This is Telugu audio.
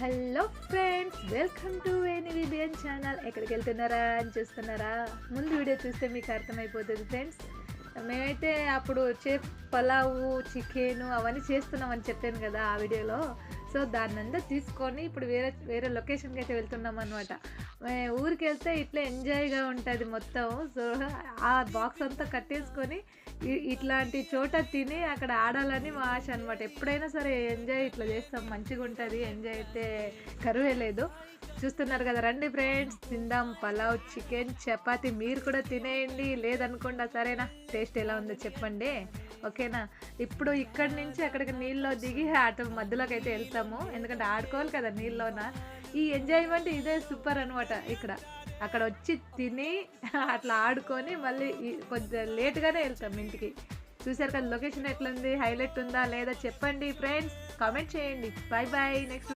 Hello friends welcome to NVBN channel. ఎక్కడికి వెళ్తున్నారా అని చూస్తున్నారా? ముందు వీడియో చూస్తే మీకు అర్థమైపోతుంది ఫ్రెండ్స్. మేమైతే అప్పుడు చే పలావు చికెన్ అవన్నీ చేస్తున్నామని చెప్పాను కదా ఆ వీడియోలో. సో దాన్ని అంతా తీసుకొని ఇప్పుడు వేరే వేరే లొకేషన్కి అయితే వెళ్తున్నాం అనమాట ఊరికి వెళ్తే ఇట్లా ఎంజాయ్గా ఉంటుంది మొత్తం. సో ఆ బాక్స్ అంతా కట్టేసుకొని ఇట్లాంటి చోట తిని అక్కడ ఆడాలని మా ఆశ అనమాట ఎప్పుడైనా సరే ఎంజాయ్ ఇట్లా చేస్తాం. మంచిగా ఉంటుంది ఎంజాయ్ అయితే కరువే లేదు. చూస్తున్నారు కదా రండి ఫ్రెండ్స్. తిందాం పలావ్ చికెన్ చపాతి. మీరు కూడా తినేయండి. లేదనుకుండా సరేనా? టేస్ట్ ఎలా ఉందో చెప్పండి. ఓకేనా? ఇప్పుడు ఇక్కడి నుంచి అక్కడికి నీళ్ళలో దిగి అటు మధ్యలోకి అయితే వెళ్తాము. ఎందుకంటే ఆడుకోవాలి కదా నీళ్ళలోన. ఈ ఎంజాయ్మెంట్ ఇదే సూపర్ అనమాట ఇక్కడ. అక్కడ వచ్చి తిని అట్లా ఆడుకొని మళ్ళీ కొద్దిగా లేట్గానే వెళ్తాం ఇంటికి. చూసారు కదా లొకేషన్ ఎట్లుంది? హైలైట్ ఉందా లేదా? చెప్పండి ఫ్రెండ్స్. కామెంట్ చేయండి. Bye bye next